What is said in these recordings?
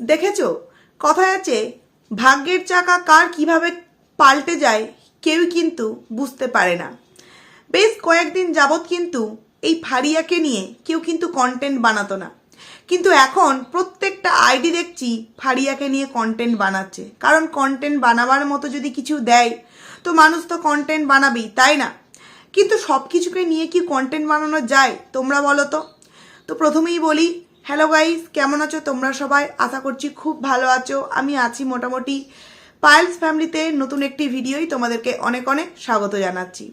দেখেছ? কথায় আছে, ভাগ্যের চাকা কার কীভাবে পাল্টে যায় কেউ কিন্তু বুঝতে পারে না। বেশ কয়েকদিন যাবৎ কিন্তু এই ফারিয়াকে নিয়ে কেউ কিন্তু কন্টেন্ট বানাতো না। কিন্তু এখন প্রত্যেকটা আইডি দেখছি ফারিয়াকে নিয়ে কন্টেন্ট বানাচ্ছে। কারণ কন্টেন্ট বানাবার মতো যদি কিছু দেয়, তো মানুষ তো কন্টেন্ট বানাবেই, তাই না? কিন্তু সব কিছুকে নিয়ে কি কন্টেন্ট বানানো যায়, তোমরা বলো তো? তো প্রথমেই বলি হ্যালো গাইস কেমন আছো? তোমরা সবাই? আশা করছি খুব ভালো আছো। আমি আছি মোটামুটি পায়েলস ফ্যামিলিতে নতুন একটি ভিডিওই তোমাদেরকে অনেক অনেক স্বাগত জানাচ্ছি।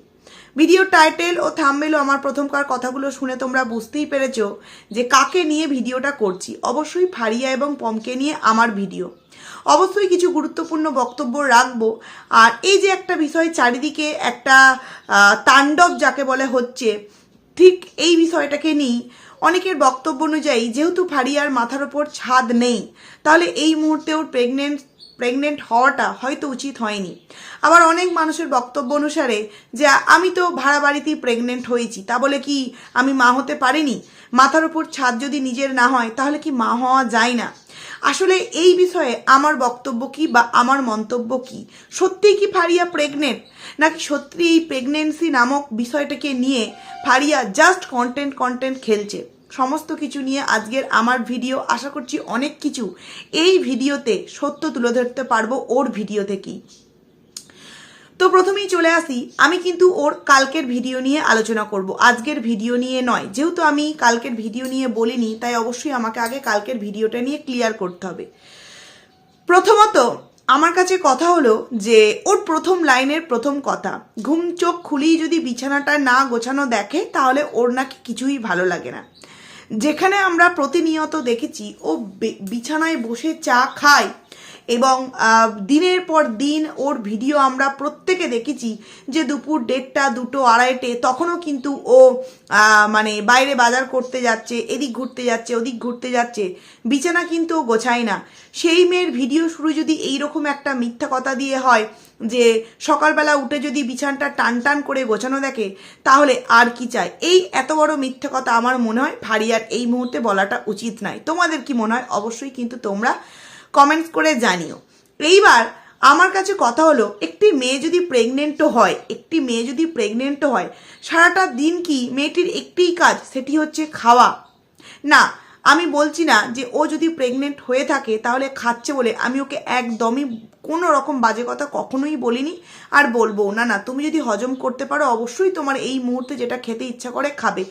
ভিডিও টাইটেল ও থাম্বেলও আমার প্রথমকার কথাগুলো শুনে তোমরা বুঝতেই পেরেছ যে কাকে নিয়ে ভিডিওটা করছি। অবশ্যই ফারিয়া এবং পমকে নিয়ে আমার ভিডিও। অবশ্যই কিছু গুরুত্বপূর্ণ বক্তব্য রাখব। আর এই যে একটা বিষয় চারিদিকে একটা তাণ্ডব যাকে বলে হচ্ছে, ঠিক এই বিষয়টাকে নিয়ে অনেকের বক্তব্য অনুযায়ী, যেহেতু ফারিয়ার মাথার ওপর ছাদ নেই, তাহলে এই মুহূর্তে ওর প্রেগনেন্ট প্রেগনেন্ট হওয়াটা হয়তো উচিত হয়নি। আবার অনেক মানুষের বক্তব্য অনুসারে যে, আমি তো ভাড়া বাড়িতেই প্রেগনেন্ট হয়েছি, তা বলে কি আমি মা হতে পারিনি? মাথার ওপর ছাদ যদি নিজের না হয়, তাহলে কি মা হওয়া যায় না? আসলে এই বিষয়ে আমার বক্তব্য কি বা আমার মন্তব্য কি? সত্যিই কি ফারিয়া প্রেগনেন্ট নাকি সত্যি এই প্রেগনেন্সি নামক বিষয়টাকে নিয়ে ফারিয়া জাস্ট কন্টেন্ট কন্টেন্ট খেলছে? সমস্ত কিছু নিয়ে আজকের আমার ভিডিও। আশা করছি অনেক কিছু এই ভিডিওতে সত্য তুলে ধরতে পারব ওর ভিডিও থেকেই। তো প্রথমেই চলে আসি। আমি কিন্তু ওর কালকের ভিডিও নিয়ে আলোচনা করব। আজকের ভিডিও নিয়ে নয়। যেহেতু আমি কালকের ভিডিও নিয়ে বলিনি, তাই অবশ্যই আমাকে আগে কালকের ভিডিওটা নিয়ে ক্লিয়ার করতে হবে। প্রথমত, আমার কাছে কথা হলো যে, ওর প্রথম লাইনের প্রথম কথা, ঘুম চোখ খুলেই যদি বিছানাটা না গোছানো দেখে, তাহলে ওর নাকি কিছুই ভালো লাগে না। যেখানে আমরা প্রতিনিয়ত দেখেছি ও বিছানায় বসে চা খায়। এবং দিনের পর দিন ওর ভিডিও আমরা প্রত্যেকে দেখেছি যে দুপুর দেড়টা, দুটো, আড়াইটে, তখনও কিন্তু ও মানে বাইরে বাজার করতে যাচ্ছে, এদিক ঘুরতে যাচ্ছে, ওদিক ঘুরতে যাচ্ছে। বিছানা কিন্তু ও গোছায় না। সেই মেয়ের ভিডিও শুরু যদি এইরকম একটা মিথ্যা কথা দিয়ে হয় যে সকালবেলা উঠে যদি বিছানটা টান টান করে গোছানো দেখে, তাহলে আর কি চাই এই এত বড় মিথ্যা কথা আমার মনে হয় ভারিয়ার এই মুহূর্তে বলাটা উচিত নয়। তোমাদের কি মনে হয়? অবশ্যই কিন্তু তোমরা কমেন্টস করে জানিও। এইবার আমার কাছে কথা হলো, একটি মেয়ে যদি প্রেগনেন্টও হয়, একটি মেয়ে যদি প্রেগনেন্টও হয়, সারাটা দিন কি মেয়েটির একটিই কাজ, সেটি হচ্ছে খাওয়া? না, আমি বলছি না যে ও যদি প্রেগনেন্ট হয়ে থাকে, তাহলে খাচ্ছে বলে আমি ওকে একদমই কোনো রকম বাজে কথা কখনোই বলিনি আর বলব না। না, তুমি যদি হজম করতে পারো, অবশ্যই তোমার এই মুহূর্তে যেটা খেতে ইচ্ছা করে খাবে।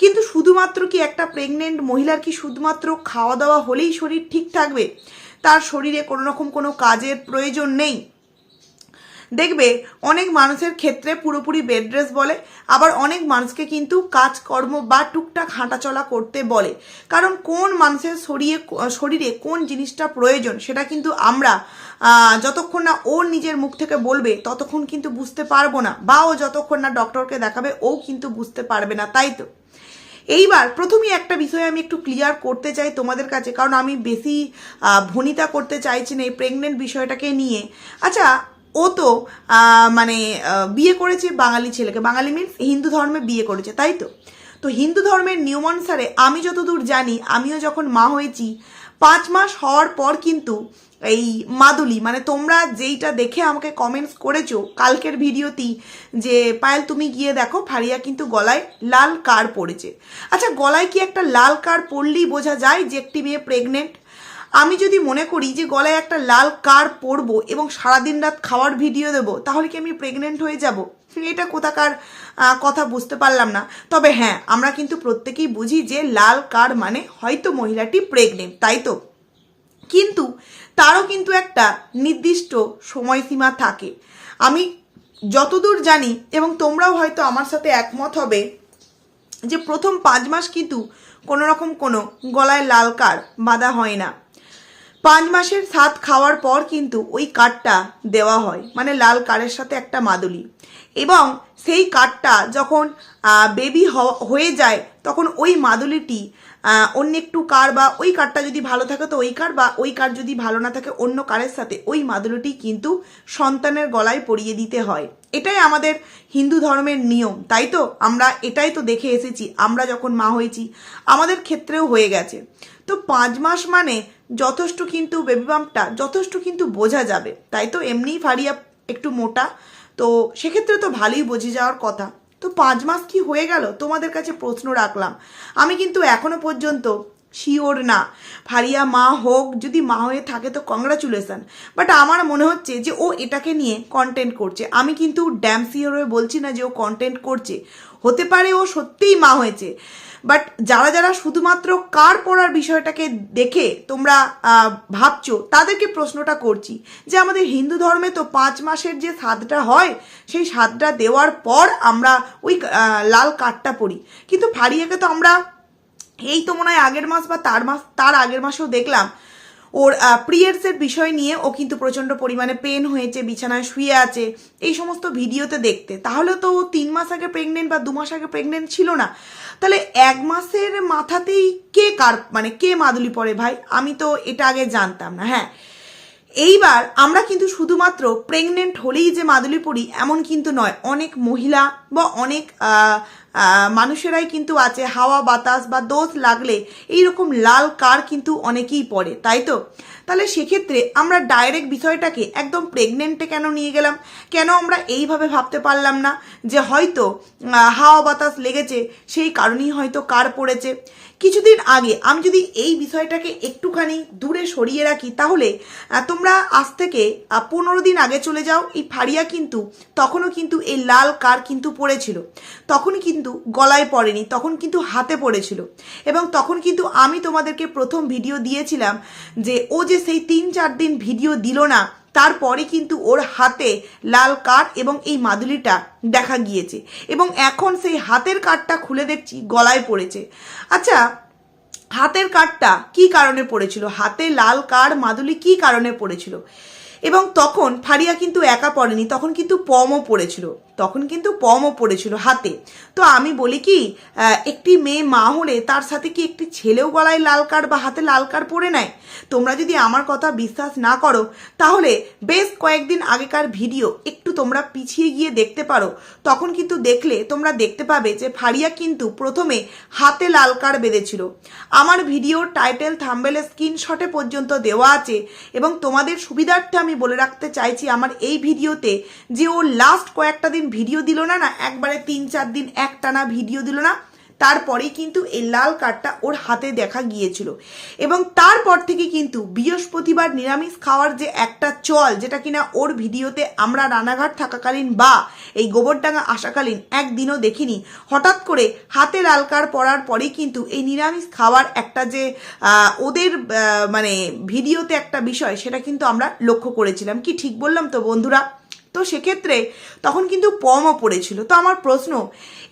কিন্তু শুধুমাত্র কি একটা প্রেগনেন্ট মহিলার কি শুধুমাত্র খাওয়া দাওয়া হলেই শরীর ঠিক থাকবে? তার শরীরে কোনো রকম কোনো কাজের প্রয়োজন নেই। দেখবে, অনেক মানুষের ক্ষেত্রে পুরোপুরি বেড রেস্ট বলে, আবার অনেক মানুষকে কিন্তু কাজকর্ম বা টুকটাক হাঁটাচলা করতে বলে। কারণ কোন মানুষের শরীরে শরীরে কোন জিনিসটা প্রয়োজন সেটা কিন্তু আমরা যতক্ষণ না ওর নিজের মুখ থেকে বলবে, ততক্ষণ কিন্তু বুঝতে পারব না, বা ও যতক্ষণ না ডক্টরকে দেখাবে, ও কিন্তু বুঝতে পারবে না, তাই তো? এইবার প্রথমেই একটা বিষয় আমি একটু ক্লিয়ার করতে চাই তোমাদের কাছে, কারণ আমি বেশি ভনিতা করতে চাইছি না এই প্রেগনেন্ট বিষয়টাকে নিয়ে। আচ্ছা ও তো মানে বিয়ে করেছে বাঙালি ছেলেকে। বাঙালি মিনস হিন্দু ধর্মে বিয়ে করেছে, তাই তো? তো হিন্দু ধর্মের নিয়ম অনুসারে আমি যতদূর জানি, আমিও যখন মা হয়েছি পাঁচ মাস হওয়ার পর কিন্তু এই মাদুলি মানে তোমরা যেইটা দেখে আমাকে কমেন্টস করেছ, কালকের ভিডিওতেই যে পায়েল তুমি গিয়ে দেখো, ফারিয়া কিন্তু গলায় লাল কার পড়েছে আচ্ছা গলায় কি একটা লাল কার পড়লেই বোঝা যায় যে একটি মেয়ে প্রেগনেন্ট আমি যদি মনে করি যে গলায় একটা লাল কার পরবো এবং সারাদিন রাত খাওয়ার ভিডিও দেবো, তাহলে কি আমি প্রেগনেন্ট হয়ে যাব? এটা কোথাকার কথা বুঝতে পারলাম না। তবে হ্যাঁ আমরা কিন্তু প্রত্যেকেই বুঝি যে লাল কার মানে হয়তো মহিলাটি প্রেগনেন্ট তাই তো? কিন্তু তারও কিন্তু একটা নির্দিষ্ট সময়সীমা থাকে। আমি যতদূর জানি, এবং তোমরাও হয়তো আমার সাথে একমত হবে, যে প্রথম পাঁচ মাস কিন্তু কোনো রকম কোনো গলায় লাল কার বাঁধা হয় না। পাঁচ মাসের সাত খাওয়ার পর কিন্তু ওই কার্ডটা দেওয়া হয় মানে লাল কার্ডের সাথে একটা মাদুলি। এবং সেই কার্ডটা যখন বেবি হয়ে যায়, তখন ওই মাদুলিটি অন্য একটু কার বা ওই কার্ডটা যদি ভালো থাকে তো ওই কার বা ওই কার যদি ভালো না থাকে অন্য কারের সাথে ওই মাদুলিটি কিন্তু সন্তানের গলায় পরিয়ে দিতে হয়। এটাই আমাদের হিন্দু ধর্মের নিয়ম, তাই তো? আমরা এটাই তো দেখে এসেছি, আমরা যখন মা হয়েছি, আমাদের ক্ষেত্রেও হয়ে গেছে। তো পাঁচ মাস মানে যথেষ্ট কিন্তু বেবি বাম্পটা যথেষ্ট কিন্তু বোঝা যাবে। তাই তো এমনিই ফারিয়া একটু মোটা। তো সেক্ষেত্রে তো ভালোই বোঝে যাওয়ার কথা। তো পাঁচ মাস কি হয়ে গেল? তোমাদের কাছে প্রশ্ন রাখলাম। আমি কিন্তু এখনও পর্যন্ত শিওর না। ফারিয়া মা হোক, যদি মা হয়ে থাকে তো কংগ্রাচুলেশন বাট আমার মনে হচ্ছে যে ও এটাকে নিয়ে কন্টেন্ট করছে। আমি কিন্তু ড্যাম শিওর হয়ে বলছি না যে ও কন্টেন্ট করছে। হতে পারে ও সত্যিই মা হয়েছে। বাট যারা যারা শুধুমাত্র কার পড়ার বিষয়টাকে দেখে তোমরা ভাবছ, তাদেরকে প্রশ্নটা করছি। যে আমাদের হিন্দু ধর্মে তো পাঁচ মাসের যে স্বাদটা হয়, সেই স্বাদটা দেওয়ার পর আমরা ওই লাল কাঠটা পড়ি। কিন্তু ফারিয়াকে তো আমরা এই তো মনে হয় আগের মাস বা তার মাস, তার আগের মাসেও দেখলাম। ওর পিরিয়ডসের বিষয় নিয়ে ও কিন্তু প্রচণ্ড পরিমাণে পেন হয়েছে, বিছানায় শুয়ে আছে, এই সমস্ত ভিডিওতে দেখতে। তাহলে তো ও তিন মাস আগে প্রেগনেন্ট বা দু মাস আগে প্রেগনেন্ট ছিল না। তাহলে এক মাসের মাথাতেই কে কার মানে কে মাদুলি পড়ে ভাই? আমি তো এটা আগে জানতাম না হ্যাঁ। এইবার আমরা কিন্তু শুধুমাত্র প্রেগনেন্ট হলেই যে মাদুলি পড়ি এমন কিন্তু নয়। অনেক মহিলা বা অনেক মানুষেরাই কিন্তু আছে, হাওয়া, বাতাস বা দোষ লাগলে এইরকম লাল কার কিন্তু অনেকেই পড়ে তাই তো? তাহলে সেক্ষেত্রে আমরা ডাইরেক্ট বিষয়টাকে একদম প্রেগনেন্টে কেন নিয়ে গেলাম? কেন আমরা এইভাবে ভাবতে পারলাম না যে হয়তো হাওয়া, বাতাস লেগেছে, সেই কারণেই হয়তো কার পড়েছে? কিছুদিন আগে আমি যদি এই বিষয়টাকে একটুখানি দূরে সরিয়ে রাখি, তাহলে তোমরা আজ থেকে পনেরো দিন আগে চলে যাও, এই ফাড়িয়া কিন্তু, তখনও কিন্তু এই লাল কার কিন্তু পড়েছিল। তখন কিন্তু গলায় পড়েনি, তখন কিন্তু হাতে পড়েছিল। এবং তখন কিন্তু আমি তোমাদেরকে প্রথম ভিডিও দিয়েছিলাম যে, ও যে সেই তিন চার দিন ভিডিও দিল না তারপরে কিন্তু ওর হাতে লাল কাঠ এবং এই মাদুলিটা দেখা গিয়েছে। এবং এখন সেই হাতের কাঠটা খুলে দেখছি, গলায় পড়েছে। আচ্ছা হাতের কাঠটা কি কারণে পড়েছিল? হাতে লাল কাঠ মাদুলি কি কারণে পড়েছিল? এবং তখন ফারিয়া কিন্তু একা পড়েনি, তখন কিন্তু পমও পড়েছিল। তখন কিন্তু পমও পড়েছিল হাতে। তো আমি বলি কি একটি মেয়ে মা হলে তার সাথে কি একটি ছেলেও গলায় লাল কার্ড বা হাতে লাল কার পরে নেয়? তোমরা যদি আমার কথা বিশ্বাস না করো, তাহলে বেশ কয়েকদিন আগেকার ভিডিও একটু তোমরা পিছিয়ে গিয়ে দেখতে পারো। তখন কিন্তু দেখলে তোমরা দেখতে পাবে যে ফারিয়া কিন্তু প্রথমে হাতে লাল কার্ড বেঁধেছিল। আমার ভিডিওর টাইটেল থাম্বেলে স্ক্রিনশটে পর্যন্ত দেওয়া আছে এবং তোমাদের সুবিধার্থে আমি বলে রাখতে চাইছি আমার এই ভিডিওতে যে ও লাস্ট কয়েকটা দিন ভিডিও দিল না না, একবারে তিন চার দিন একটানা ভিডিও দিল না, তারপরেই কিন্তু এই লাল কার্ডটা ওর হাতে দেখা গিয়েছিল। এবং তারপর থেকে কিন্তু বৃহস্পতিবার নিরামিষ খাওয়ার যে একটা চল, যেটা কিনা ওর ভিডিওতে আমরা রানাঘাট থাকাকালীন বা এই গোবরডাঙ্গা আসাকালীন একদিনও দেখিনি। হঠাৎ করে হাতে লাল কার্ড পড়ার পরেই কিন্তু এই নিরামিষ খাওয়ার একটা যে ওদের মানে ভিডিওতে একটা বিষয়, সেটা কিন্তু আমরা লক্ষ্য করেছিলাম। কি ঠিক বললাম তো বন্ধুরা? তো সেক্ষেত্রে তখন কিন্তু পমও পড়েছিল। তো আমার প্রশ্ন,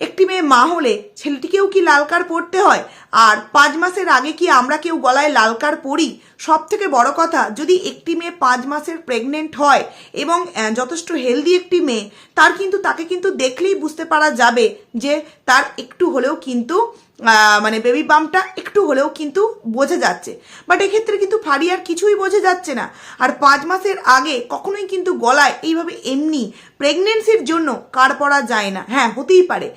একটি মেয়ে মা হলে ছেলেটিকেও কি লাল কার পড়তে হয়? আর পাঁচ মাসের আগে কি আমরা কেউ গলায় লাল কার পরি? সব থেকে বড় কথা, যদি একটি মেয়ে পাঁচ মাসের প্রেগনেন্ট হয় এবং যথেষ্ট হেলদি একটি মেয়ে, তার কিন্তু, তাকে কিন্তু দেখলেই বুঝতে পারা যাবে যে তার একটু হলেও কিন্তু মানে বেবি বামটা একটু হলেও কিন্তু বোঝা যাচ্ছে। বাট এক্ষেত্রে কিন্তু ফারিয়ার কিছুই বোঝা যাচ্ছে না। আর পাঁচ মাসের আগে কখনোই কিন্তু গলায় এইভাবে এমনি প্রেগনেন্সির জন্য কার পরা যায় না। হ্যাঁ হতেই পারে।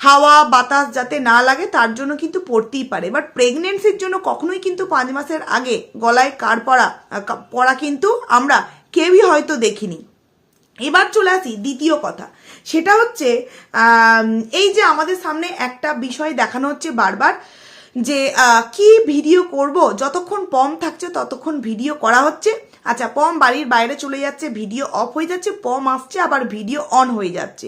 হাওয়া, বাতাস যাতে না লাগে তার জন্য কিন্তু পড়তেই পারে। বাট প্রেগনেন্সির জন্য কখনোই কিন্তু পাঁচ মাসের আগে গলায় কার পরা পরা কিন্তু আমরা কেউই হয়তো দেখিনি। এবার চলে আসি দ্বিতীয় কথা। সেটা হচ্ছে এই যে আমাদের সামনে একটা বিষয় দেখানো হচ্ছে বারবার, যে কি ভিডিও করব, যতক্ষণ পম থাকছে ততক্ষণ ভিডিও করা হচ্ছে। আচ্ছা পম বাড়ির বাইরে চলে যাচ্ছে, ভিডিও অফ হয়ে যাচ্ছে, পম আসছে, আবার ভিডিও অন হয়ে যাচ্ছে।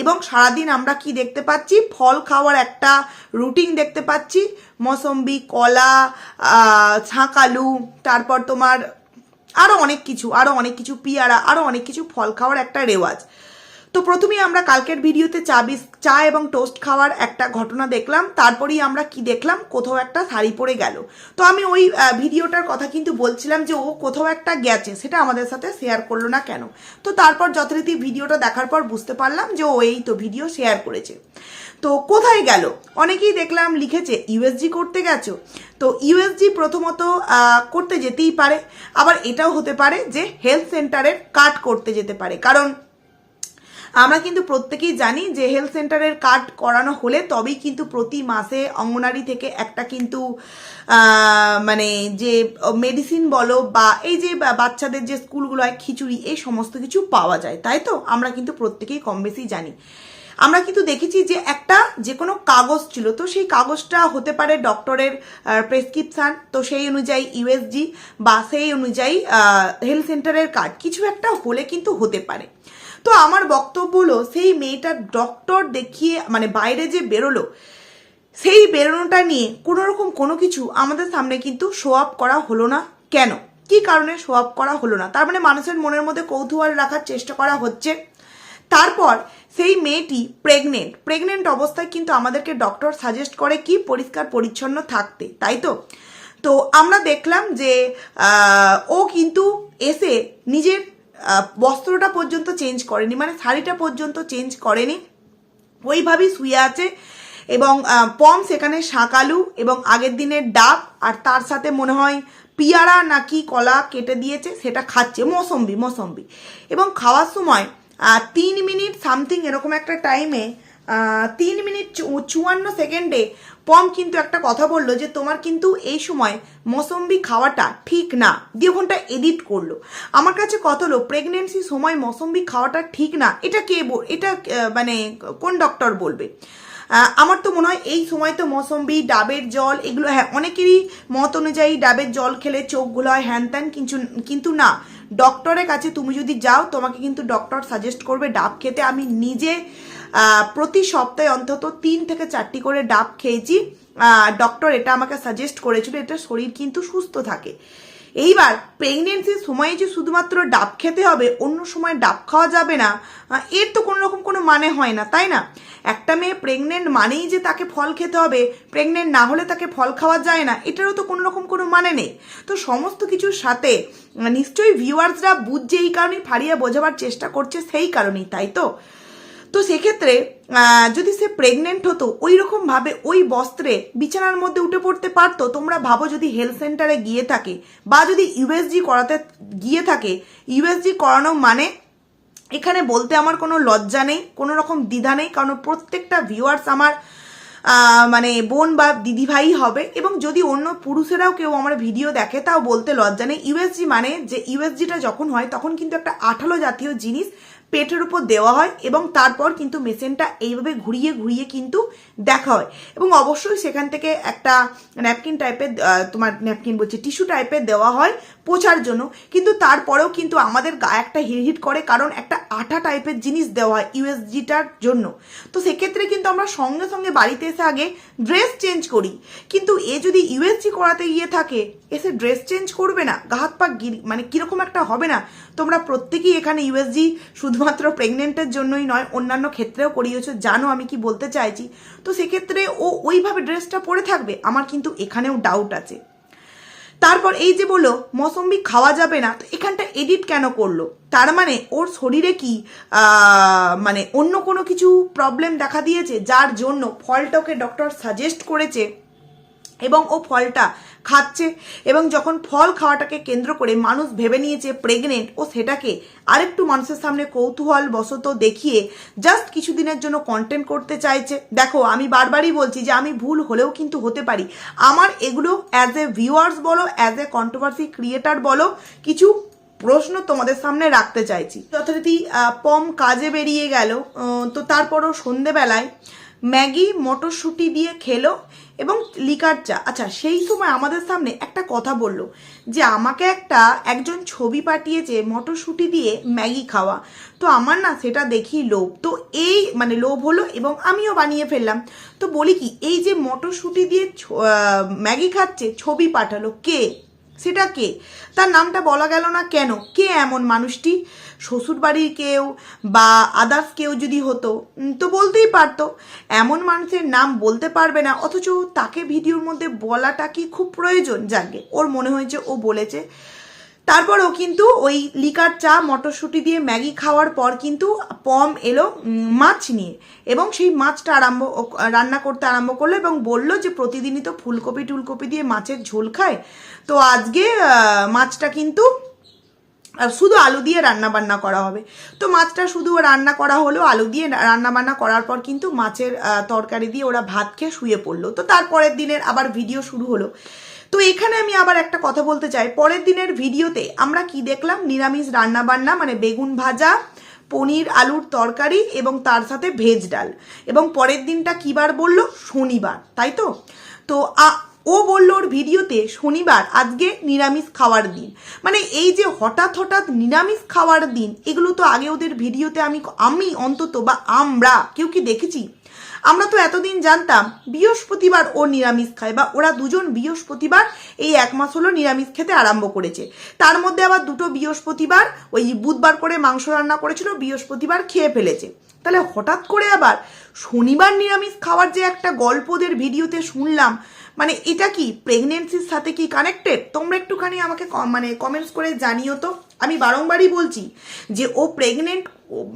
এবং সারাদিন আমরা কি দেখতে পাচ্ছি? ফল খাওয়ার একটা রুটিন দেখতে পাচ্ছি। মৌসম্বি, কলা ছাঁকালু তারপর তোমার আরও অনেক কিছু আরও অনেক কিছু পিয়ারা আরও অনেক কিছু ফল খাওয়ার একটা রেওয়াজ। তো প্রথমেই আমরা কালকের ভিডিওতে চা বিস, চা এবং টোস্ট খাওয়ার একটা ঘটনা দেখলাম, তারপরেই আমরা কি দেখলাম, কোথাও একটা শাড়ি পরে গেল। তো আমি ওই ভিডিওটার কথা কিন্তু বলছিলাম যে ও কোথাও একটা গেছে, সেটা আমাদের সাথে শেয়ার করল না কেন? তো তারপর যথারীতি ভিডিওটা দেখার পর বুঝতে পারলাম যে ও এই তো ভিডিও শেয়ার করেছে। তো কোথায় গেল? অনেকেই দেখলাম লিখেছে ইউএসজি করতে গেছো। তো ইউএসজি প্রথমত করতে যেতেই পারে। আবার এটাও হতে পারে যে হেলথ সেন্টারের কাট করতে যেতে পারে। কারণ আমরা কিন্তু প্রত্যেকেই জানি যে হেলথ সেন্টারের কার্ড করানো হলে তবেই কিন্তু প্রতি মাসে অঙ্গনারী থেকে একটা কিন্তু মানে যে মেডিসিন বলো বা এই যে বাচ্চাদের যে স্কুলগুলো হয়, খিচুড়ি, এই সমস্ত কিছু পাওয়া যায়। তাই তো? আমরা কিন্তু প্রত্যেকেই কম বেশি জানি। আমরা কিন্তু দেখেছি যে একটা যে কোনো কাগজ ছিল, তো সেই কাগজটা হতে পারে ডক্টরের প্রেসক্রিপশান তো সেই অনুযায়ী ইউএসজি বা সেই অনুযায়ী হেলথ সেন্টারের কার্ড, কিছু একটা হলে কিন্তু হতে পারে। তো আমার বক্তব্য হলো, সেই মেয়েটার ডক্টর দেখিয়ে মানে বাইরে যে বেরোলো, সেই বেরোনোটা নিয়ে কোনো রকম কোনো কিছু আমাদের সামনে কিন্তু শো আপ করা হলো না। কেন? কি কারণে শো আপ করা হলো না? তার মানে মানুষের মনের মধ্যে কৌতূহল রাখার চেষ্টা করা হচ্ছে। তারপর সেই মেয়েটি প্রেগনেন্ট প্রেগনেন্ট অবস্থায় কিন্তু আমাদেরকে ডক্টর সাজেস্ট করে কি পরিষ্কার, পরিচ্ছন্ন থাকতে, তাই তো? তো আমরা দেখলাম যে ও কিন্তু এসে নিজের বস্ত্রটা পর্যন্ত চেঞ্জ করেনি মানে শাড়িটা পর্যন্ত চেঞ্জ করেনি। ওইভাবেই শুয়ে আছে এবং পম সেখানে শাঁকালু এবং আগের দিনের ডাব আর তার সাথে মনে হয় পিয়ারা নাকি কলা কেটে দিয়েছে, সেটা খাচ্ছে, মৌসম্বি মৌসম্বি। এবং খাওয়ার সময় তিন মিনিট সামথিং এরকম একটা টাইমে তিন মিনিট চুয়ান্ন সেকেন্ডে পম কিন্তু একটা কথা বলল যে তোমার কিন্তু এই সময় মৌসম্বি খাওয়াটা ঠিক না। দিয়ে ওখানটা এডিট করল। আমার কাছে কত হলো প্রেগনেন্সি সময় মৌসম্বি খাওয়াটা ঠিক না। এটা কে এটা মানে কোন ডক্টর বলবে? আমার তো মনে হয় এই সময় তো মৌসম্বি, ডাবের জল এগুলো হ্যাঁ অনেকেরই মত অনুযায়ী ডাবের জল খেলে চোখগুলো হয়, হ্যান ত্যান, কিন্তু কিন্তু না। ডক্টরের কাছে তুমি যদি যাও, তোমাকে কিন্তু ডক্টর সাজেস্ট করবে ডাব খেতে। আমি নিজে প্রতি সপ্তাহে অন্তত তিন থেকে চারটি করে ডাব খেয়েছি। ডক্টর এটা আমাকে সাজেস্ট করেছিল এটা শরীর কিন্তু সুস্থ থাকে। এইবার প্রেগনেন্সির সময়ে যে শুধুমাত্র ডাব খেতে হবে, অন্য সময় ডাব খাওয়া যাবে না এর তো কোনো রকম কোনো মানে হয় না, তাই না? একটা মেয়ে প্রেগনেন্ট মানেই যে তাকে ফল খেতে হবে প্রেগনেন্ট না হলে তাকে ফল খাওয়া যায় না, এটারও তো কোনো রকম কোনো মানে নেই। তো সমস্ত কিছুর সাথে নিশ্চয়ই ভিউয়ার্সরা বুঝছে এই কারণেই ফাড়িয়ে বোঝাবার চেষ্টা করছে সেই কারণেই, তাই তো? তো সেক্ষেত্রে যদি সে প্রেগনেন্ট হতো ওই রকম ভাবে ওই বস্ত্রে বিছানার মধ্যে উঠে পড়তে পারতো? তোমরা ভাবো যদি হেলথ সেন্টারে গিয়ে থাকে বা যদি ইউএসজি করাতে গিয়ে থাকে ইউএসজি করানো মানে এখানে বলতে আমার কোনো লজ্জা নেই, কোনো রকম দ্বিধা নেই, কারণ প্রত্যেকটা ভিউয়ার্স আমার মানে বোন বা দিদিভাই হবে এবং যদি অন্য পুরুষেরাও কেউ আমার ভিডিও দেখে, তাও বলতে লজ্জা নেই। ইউএসজি মানে যে ইউএসজিটা যখন হয়, তখন কিন্তু একটা আঠালো জাতীয় জিনিস পেটের উপর দেওয়া হয় এবং তারপর কিন্তু মেশিনটা এইভাবে ঘুরিয়ে ঘুরিয়ে কিন্তু দেখা হয়। এবং অবশ্যই সেখান থেকে একটা ন্যাপকিন টাইপের তোমার ন্যাপকিন বলছি, টিস্যু টাইপের দেওয়া হয় পোছার জন্য। কিন্তু তারপরেও কিন্তু আমাদের গায়ে একটা হিট করে, কারণ একটা আঠা টাইপের জিনিস দেওয়া হয় ইউএসজিটার জন্য। তো সেক্ষেত্রে কিন্তু আমরা সঙ্গে সঙ্গে বাড়িতে এসে আগে ড্রেস চেঞ্জ করি। কিন্তু এ যদি ইউএসজি করাতে গিয়ে থাকে এসে ড্রেস চেঞ্জ করবে না, গা হাত পা মানে কীরকম একটা হবে না। তোমরা প্রত্যেকেই এখানে ইউএসজি শুধুমাত্র প্রেগনেন্টের জন্যই নয়, অন্যান্য ক্ষেত্রেও করিয়েছো, জানো আমি কি বলতে চাইছি। তো সেক্ষেত্রে ও ওইভাবে ড্রেসটা পরে থাকবে, আমার কিন্তু এখানেও ডাউট আছে। তারপর এই যে বলল, মৌসম্বি খাওয়া যাবে না, তো এখানটা এডিট কেন করল? তার মানে ওর শরীরে কি মানে অন্য কোনো কিছু প্রবলেম দেখা দিয়েছে, যার জন্য ফলটাকে ডক্টর সাজেস্ট করেছে এবং ও ফলটা খাচ্ছে এবং যখন ফল খাওয়াটাকে কেন্দ্র করে মানুষ ভেবে নিয়েছে প্রেগনেন্ট ও সেটাকে আরেকটু মানুষের সামনে কৌতূহল বশত দেখিয়ে জাস্ট কিছুদিনের জন্য কন্টেন্ট করতে চাইছে। দেখো, আমি বারবারই বলছি যে আমি ভুল হলেও কিন্তু হতে পারি। আমার এগুলো অ্যাজ এ ভিউয়ার্স বলো অ্যাজ এ কন্ট্রোভার্সি ক্রিয়েটার বলো, কিছু প্রশ্ন তোমাদের সামনে রাখতে চাইছি। যথারীতি পম কাজে বেরিয়ে গেল। তো তারপরও সন্ধেবেলায় ম্যাগি মটরশুঁটি দিয়ে খেলো এবং লিকার চা। আচ্ছা সেই সময় আমাদের সামনে একটা কথা বলল, যে আমাকে একটা একজন ছবি পাঠিয়েছে মটরশুঁটি দিয়ে ম্যাগি খাওয়া। তো আমার না সেটা দেখি লোভ। তো এই মানে লোভ হলো এবং আমিও বানিয়ে ফেললাম। তো বলি কি, এই যে মটরশুঁটি দিয়ে ম্যাগি খাচ্ছে, ছবি পাঠালো কে? সেটা কে? তার নামটা বলা গেল না কেন? কে এমন মানুষটি? শ্বশুরবাড়ির কেউ বা আদার্স কেউ যদি হতো তো বলতেই পারতো। এমন মানুষের নাম বলতে পারবে না, অথচ তাকে ভিডিওর মধ্যে বলাটা কি খুব প্রয়োজন? জাগে ওর মনে হয়েছে ও বলেছে। তারপরও কিন্তু ওই লিকার চা, মটরশুঁটি দিয়ে ম্যাগি খাওয়ার পর কিন্তু পম এলো মাছ নিয়ে এবং সেই মাছটা আরম্ভ রান্না করতে আরম্ভ করল এবং বলল যে প্রতিদিনই তো ফুলকপি, টুলকপি দিয়ে মাছের ঝোল খায়। তো আজকে মাছটা কিন্তু শুধু আলু দিয়ে রান্না বান্না করা হবে। তো মাছটা শুধু রান্না করা হলো, আলু দিয়ে রান্না বান্না করার পর কিন্তু মাছের তরকারি দিয়ে ওরা ভাত খেয়ে শুয়ে পড়ল। তো তারপরের দিনের আবার ভিডিও শুরু হলো। তো এখানে আমি আবার একটা কথা বলতে চাই। পরের দিনের ভিডিওতে আমরা কি দেখলাম? নিরামিষ রান্না বান্না মানে বেগুন ভাজা, পনির আলুর তরকারি এবং তার সাথে ভেজ ডাল। এবং পরের দিনটা কী বার বলল? শনিবার, তাই তো? তো ও বলল ওর ভিডিওতে, শনিবার, আজকে নিরামিষ খাওয়ার দিন। মানে এই যে হঠাৎ হঠাৎ নিরামিষ খাওয়ার দিন, এগুলো তো আগে ওদের ভিডিওতে আমি আমি অন্তত বা আমরা, কেউ কি দেখেছি? আমরা তো এতদিন জানতাম বৃহস্পতিবার ও নিরামিষ খায়, বা ওরা দুজন বৃহস্পতিবার এই এক মাস হলো নিরামিষ খেতে আরম্ভ করেছে। তার মধ্যে আবার দুটো বৃহস্পতিবার, ওই বুধবার করে মাংস রান্না করেছিল, বৃহস্পতিবার খেয়ে ফেলেছে। তাহলে হঠাৎ করে আবার শনিবার নিরামিষ খাওয়ার যে একটা গল্পদের ভিডিওতে শুনলাম মানে এটা কি প্রেগনেন্সির সাথে কি কানেক্টেড তোমরা একটুখানি আমাকে মানে কমেন্টস করে জানিও তো। আমি বারংবারই বলছি যে ও প্রেগনেন্ট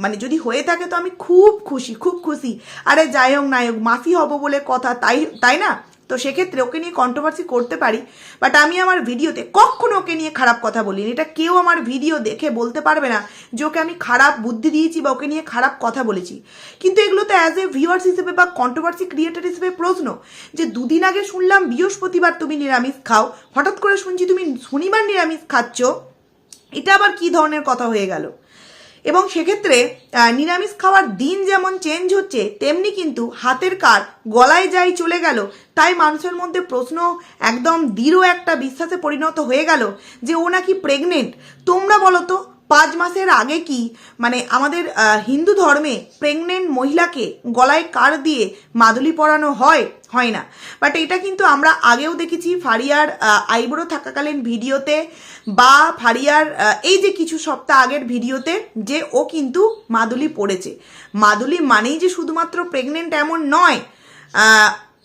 মানে যদি হয়ে থাকে তো আমি খুব খুশি খুব খুশি। আরে যাই হোক না হোক মাসি হব বলে কথা, তাই তাই না? তো সেক্ষেত্রে ওকে নিয়ে কন্ট্রোভার্সি করতে পারি বাট আমি আমার ভিডিওতে কখনো ওকে নিয়ে খারাপ কথা বলিনি। এটা কেউ আমার ভিডিও দেখে বলতে পারবে না যে ওকে আমি খারাপ বুদ্ধি দিয়েছি বা ওকে নিয়ে খারাপ কথা বলেছি। কিন্তু এগুলো তো অ্যাজ এ ভিউয়ার্স হিসেবে বা কন্ট্রোভার্সি ক্রিয়েটার হিসেবে প্রশ্ন যে দুদিন আগে শুনলাম বৃহস্পতিবার তুমি নিরামিষ খাও, হঠাৎ করে শুনছি তুমি শনিবার নিরামিষ খাচ্ছ। এটা আবার কি ধরনের কথা হয়ে গেল? এবং সেক্ষেত্রে নিরামিষ খাওয়ার দিন যেমন চেঞ্জ হচ্ছে, তেমনি কিন্তু হাতের কার গলায় যাই চলে গেল, তাই মানুষের মধ্যে প্রশ্ন একদম দৃঢ় একটা বিশ্বাসে পরিণত হয়ে গেল যে ও নাকি প্রেগনেন্ট তোমরা বলো তো, পাঁচ মাসের আগে কি মানে আমাদের হিন্দু ধর্মে প্রেগনেন্ট মহিলাকে গলায় কার দিয়ে মাদুলি পরানো হয়? হয় না বাট এটা কিন্তু আমরা আগেও দেখেছি ফারিয়ার আইব্রো থাকাকালীন ভিডিওতে বা ফারিয়ার এই যে কিছু সপ্তাহ আগের ভিডিওতে যে ও কিন্তু মাদুলি পড়েছে। মাদুলি মানেই যে শুধুমাত্র প্রেগনেন্ট এমন নয়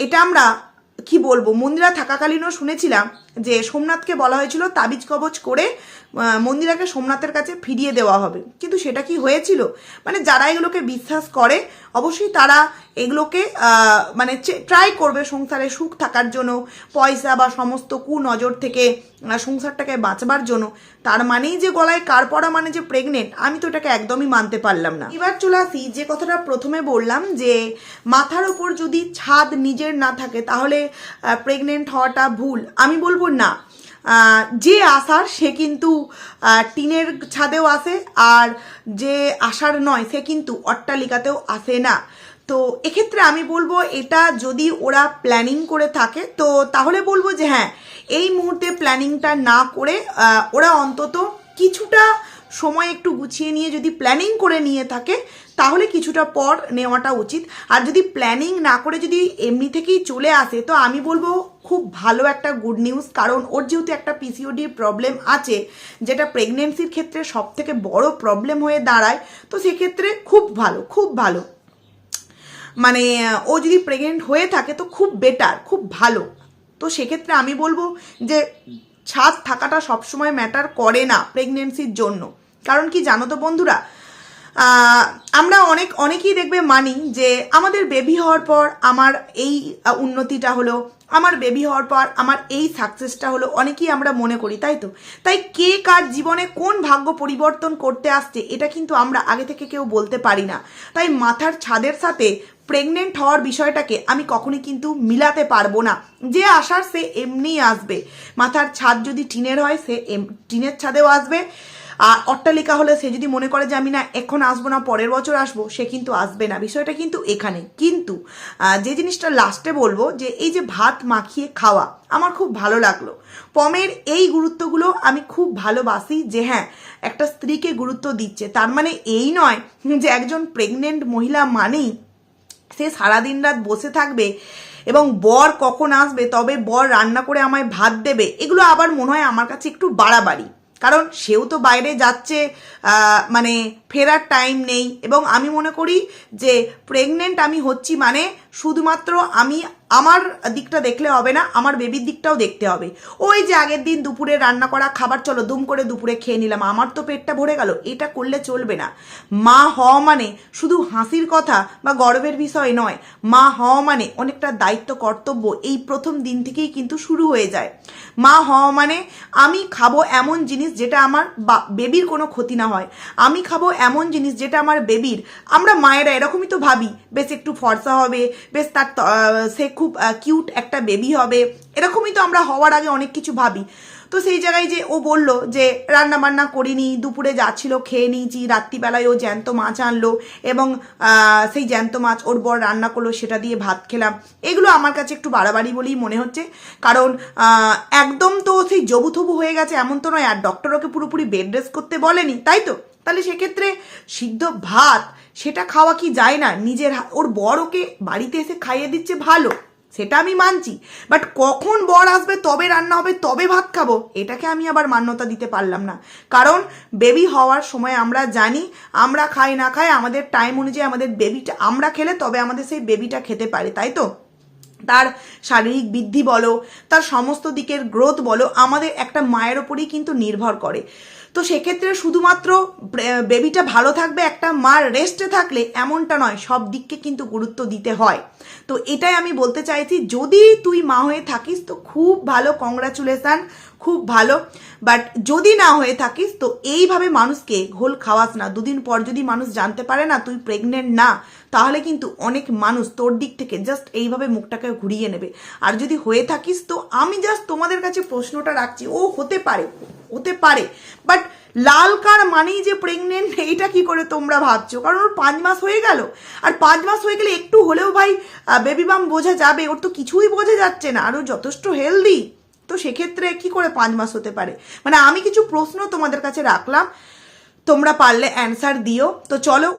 এটা আমরা কি বলব? মন্দিরা থাকাকালীনও শুনেছিলাম যে সোমনাথকে বলা হয়েছিল তাবিজ কবচ করে মন্দিরাকে সোমনাথের কাছে ফিরিয়ে দেওয়া হবে। কিন্তু সেটা কি হয়েছিল? মানে যারা এগুলোকে বিশ্বাস করে, অবশ্যই তারা এগুলোকে মানে ট্রাই করবে সংসারে সুখ থাকার জন্য, পয়সা বা সমস্ত কুনজর থেকে সংসারটাকে বাঁচবার জন্য। তার মানেই যে গলায় কার পড়া মানে যে প্রেগনেন্ট আমি তো এটাকে একদমই মানতে পারলাম না। এবার চলে আসি, যে কথাটা প্রথমে বললাম যে, মাথার ওপর যদি ছাদ নিজের না থাকে, তাহলে প্রেগনেন্ট হওয়াটা ভুল। আমি বলব না। যে আসার সে কিন্তু টিনের ছাদেও আসে আর যে আসার নয় সে কিন্তু অট্টালিকাতেও আসে না। তো এক্ষেত্রে আমি বলব এটা যদি ওরা প্ল্যানিং করে থাকে, তো তাহলে বলব যে হ্যাঁ এই মুহূর্তে প্ল্যানিংটা না করে ওরা অন্তত কিছুটা সময় একটু গুছিয়ে নিয়ে যদি প্ল্যানিং করে নিয়ে থাকে, তাহলে কিছুটা পর নেওয়াটা উচিত। আর যদি প্ল্যানিং না করে যদি এমনি থেকেই চলে আসে, তো আমি বলব খুব ভালো একটা গুড নিউজ কারণ ওর যেহেতু একটা পিসিওডির প্রবলেম আছে, যেটা প্রেগনেন্সির ক্ষেত্রে সব থেকে বড় প্রবলেম হয়ে দাঁড়ায়, তো সেক্ষেত্রে খুব ভালো খুব ভালো। মানে ও যদি প্রেগনেন্ট হয়ে থাকে, তো খুব বেটার খুব ভালো। তো সেক্ষেত্রে আমি বলব যে, ছাদ থাকাটা সবসময় ম্যাটার করে না প্রেগনেন্সির জন্য। কারণ কি জানো তো বন্ধুরা? আমরা অনেক, অনেকেই দেখবে মানি যে আমাদের বেবি হওয়ার পর আমার এই উন্নতিটা হলো, আমার বেবি হওয়ার পর আমার এই সাকসেসটা হলো, অনেকেই আমরা মনে করি, তাই তো? তাই কে কার জীবনে কোন ভাগ্য পরিবর্তন করতে আসছে, এটা কিন্তু আমরা আগে থেকে কেউ বলতে পারি না। তাই মাথার ছাদের সাথে প্রেগনেন্ট হওয়ার বিষয়টাকে আমি কখনই কিন্তু মিলাতে পারব না। যে আসার সে এমনিই আসবে। মাথার ছাদ যদি টিনের হয়, সে টিনের ছাদেও আসবে। আর অট্টালিকা হলে সে যদি মনে করে যে আমি না এখন আসব না, পরের বছর আসব, সে কিন্তু আসবে না। বিষয়টা কিন্তু এখানে। কিন্তু যে জিনিসটা লাস্টে বলব, যে এই যে ভাত মাখিয়ে খাওয়া, আমার খুব ভালো লাগল। পমের এই গুরুত্বগুলো আমি খুব ভালোবাসি যে হ্যাঁ একটা স্ত্রীকে গুরুত্ব দিচ্ছে। তার মানে এই নয় যে একজন প্রেগনেন্ট মহিলা মানেই সে সারাদিন রাত বসে থাকবে এবং বর কখন আসবে, তবে বর রান্না করে আমায় ভাত দেবে। এগুলো আবার মনে হয় আমার কাছে একটু বাড়াবাড়ি। কারণ সেও তো বাইরে যাচ্ছে মানে ফেরার টাইম নেই। এবং আমি মনে করি যে প্রেগনেন্ট আমি হচ্ছি মানে শুধুমাত্র আমি আমার দিকটা দেখলে হবে না, আমার বেবির দিকটাও দেখতে হবে। ওই যে আগের দিন দুপুরে রান্না করা খাবার, চলো দুম করে দুপুরে খেয়ে নিলাম, আমার তো পেটটা ভরে গেল, এটা করলে চলবে না। মা হওয়া মানে শুধু হাসির কথা বা গর্বের বিষয় নয়, মা হওয়া মানে অনেকটা দায়িত্ব, কর্তব্য, এই প্রথম দিন থেকেই কিন্তু শুরু হয়ে যায়। মা হওয়া মানে আমি খাব এমন জিনিস যেটা আমার বেবির কোনো ক্ষতি না হয়। আমি খাব এমন জিনিস যেটা আমার বেবির আমরা মায়েরা এরকমই তো ভাবি, বেশ একটু ফর্সা হবে বেশ তার সে খুব কিউট একটা বেবি হবে। এরকমই তো আমরা হওয়ার আগে অনেক কিছু ভাবি। তো সেই জায়গায় যে ও বলল যে রান্না বান্না করিনি, দুপুরে যাচ্ছিল খেয়ে নিয়েছি, রাত্রিবেলায় ও জ্যান্ত মাছ আনলো এবং সেই জ্যান্ত মাছ ওর বর রান্না করল, সেটা দিয়ে ভাত খেলাম। এগুলো আমার কাছে একটু বাড়াবাড়ি বলেই মনে হচ্ছে। কারণ একদম তো সেই জবুথবু হয়ে গেছে এমন তো নয়, আর ডক্টর ওকে পুরোপুরি বেড রেস্ট করতে বলেনি, তাই তো? তাহলে সেক্ষেত্রে সিদ্ধ ভাত, সেটা খাওয়া কি যায় না? নিজের ওর বর ওকে বাড়িতে এসে খাইয়ে দিচ্ছে ভালো। সেটা আমি মানছি। বাট কখন বর আসবে, তবে রান্না হবে, তবে ভাত খাব, এটাকে আমি আবার মান্যতা দিতে পারলাম না। কারণ বেবি হওয়ার সময় আমরা জানি, আমরা খাই না খাই, আমাদের টাইম অনুযায়ী আমাদের বেবিটা আমরা খেলে তবে আমাদের সেই বেবিটা খেতে পারে, তাই তো? তার শারীরিক বৃদ্ধি বলো, তার সমস্ত দিকের গ্রোথ বলো, আমাদের একটা মায়ের ওপরেই কিন্তু নির্ভর করে। তো সেক্ষেত্রে শুধুমাত্র বেবিটা ভালো থাকবে, একটা মার রেস্টে থাকলে এমনটা নয়, সব দিককে কিন্তু গুরুত্ব দিতে হয়। তো এটাই আমি বলতে চাইছি, যদি তুই মা হয়ে থাকিস তো খুব ভালো কংগ্রাচুলেশন খুব ভালো। বাট যদি না হয়ে থাকিস তো এইভাবে মানুষকে ঘোল খাওয়াস না। দুদিন পর যদি মানুষ জানতে পারে না তুই প্রেগনেন্ট না, তাহলে কিন্তু অনেক মানুষ তোর দিক থেকে জাস্ট এইভাবে মুখটাকে ঘুরিয়ে নেবে। আর যদি হয়ে থাকিস তো আমি জাস্ট তোমাদের কাছে প্রশ্নটা রাখছি, ও হতে পারে হতে পারে। বাট লাল কার মানেই যে প্রেগনেন্ট এইটা কি করে তোমরা ভাবছ? কারণ ওর পাঁচ মাস হয়ে গেল। আর পাঁচ মাস হয়ে গেলে একটু হলেও ভাই বেবি বাম বোঝা যাবে। ওর তো কিছুই বোঝা যাচ্ছে না। আর ও যথেষ্ট হেলদি তো সেক্ষেত্রে কি করে পাঁচ মাস হতে পারে? মানে আমি কিছু প্রশ্ন তোমাদের কাছে রাখলাম। তোমরা পারলে অ্যান্সার দিও। তো চলো